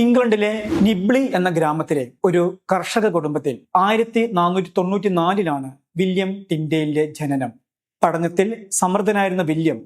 ഇംഗ്ലണ്ടിലെ നിബ്ലി എന്ന ഗ്രാമത്തിലെ ഒരു കർഷക കുടുംബത്തിൽ ആയിരത്തി നാനൂറ്റി തൊണ്ണൂറ്റി നാലിലാണ് വില്യം ടിൻഡേലിന്റെ ജനനം. പഠനത്തിൽ സമൃദ്ധനായിരുന്ന വില്യം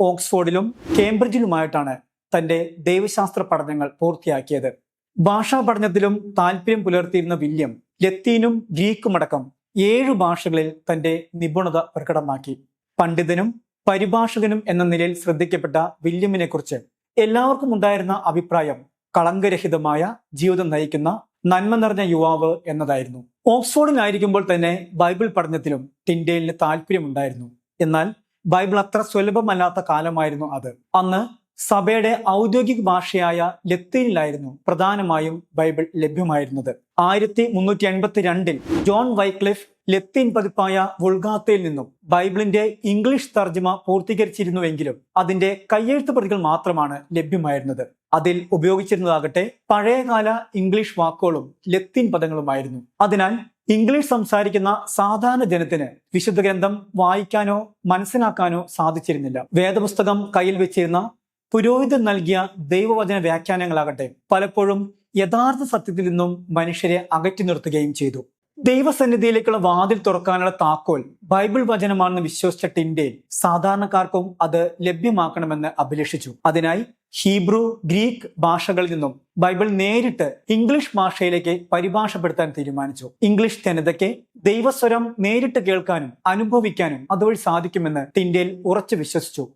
ഓക്സ്ഫോർഡിലും കേംബ്രിഡ്ജിലുമായിട്ടാണ് തന്റെ ദൈവശാസ്ത്ര പഠനങ്ങൾ പൂർത്തിയാക്കിയത്. ഭാഷാ പഠനത്തിലും താല്പര്യം പുലർത്തിയിരുന്ന വില്യം ലത്തീനും ഗ്രീക്കുമടക്കം ഏഴു ഭാഷകളിൽ തന്റെ നിപുണത പ്രകടമാക്കി. പണ്ഡിതനും പരിഭാഷകനും എന്ന നിലയിൽ ശ്രദ്ധിക്കപ്പെട്ട വില്യമിനെ കുറിച്ച് എല്ലാവർക്കും ഉണ്ടായിരുന്ന അഭിപ്രായം കളങ്കരഹിതമായ ജീവിതം നയിക്കുന്ന നന്മ നിറഞ്ഞ യുവാവ് എന്നതായിരുന്നു. ഓക്സ്ഫോർഡിലായിരിക്കുമ്പോൾ തന്നെ ബൈബിൾ പഠനത്തിലും ടിൻഡേലിന് താല്പര്യമുണ്ടായിരുന്നു. എന്നാൽ ബൈബിൾ അത്ര സുലഭമല്ലാത്ത കാലമായിരുന്നു അത്. അന്ന് സഭയുടെ ഔദ്യോഗിക ഭാഷയായ ലത്തീനിലായിരുന്നു പ്രധാനമായും ബൈബിൾ ലഭ്യമായിരുന്നത്. ആയിരത്തി മുന്നൂറ്റി എൺപത്തി രണ്ടിൽ ജോൺ വൈക്ലിഫ് ലത്തീൻ പതിപ്പായ വുൾഗാത്തയിൽ നിന്നും ബൈബിളിന്റെ ഇംഗ്ലീഷ് തർജമ പൂർത്തീകരിച്ചിരുന്നുവെങ്കിലും അതിന്റെ കയ്യെഴുത്ത് പ്രതികൾ മാത്രമാണ് ലഭ്യമായിരുന്നത്. അതിൽ ഉപയോഗിച്ചിരുന്നതാകട്ടെ പഴയകാല ഇംഗ്ലീഷ് വാക്കുകളും ലത്തീൻ പദങ്ങളുമായിരുന്നു. അതിനാൽ ഇംഗ്ലീഷ് സംസാരിക്കുന്ന സാധാരണ ജനത്തിന് വിശുദ്ധ ഗ്രന്ഥം വായിക്കാനോ മനസ്സിലാക്കാനോ സാധിച്ചിരുന്നില്ല. വേദപുസ്തകം കയ്യിൽ വെച്ചിരുന്ന പുരോഹിതൻ നൽകിയ ദൈവവചന വ്യാഖ്യാനങ്ങളാകട്ടെ പലപ്പോഴും യഥാർത്ഥ സത്യത്തിൽ നിന്നും മനുഷ്യരെ അകറ്റി നിർത്തുകയും ചെയ്തു. ദൈവസന്നിധിയിലേക്കുള്ള വാതിൽ തുറക്കാനുള്ള താക്കോൽ ബൈബിൾ വചനമാണെന്ന് വിശ്വസിച്ച ടിൻഡേൽ സാധാരണക്കാർക്കും അത് ലഭ്യമാക്കണമെന്ന് അഭിലഷിച്ചു. അതിനായി ഹീബ്രു ഗ്രീക്ക് ഭാഷകളിൽ നിന്നും ബൈബിൾ നേരിട്ട് ഇംഗ്ലീഷ് ഭാഷയിലേക്ക് പരിഭാഷപ്പെടുത്താൻ തീരുമാനിച്ചു. ഇംഗ്ലീഷ് ജനതയ്ക്ക് ദൈവസ്വരം നേരിട്ട് കേൾക്കാനും അനുഭവിക്കാനും അതുവഴി സാധിക്കുമെന്ന് ടിൻഡേൽ ഉറച്ചു വിശ്വസിച്ചു.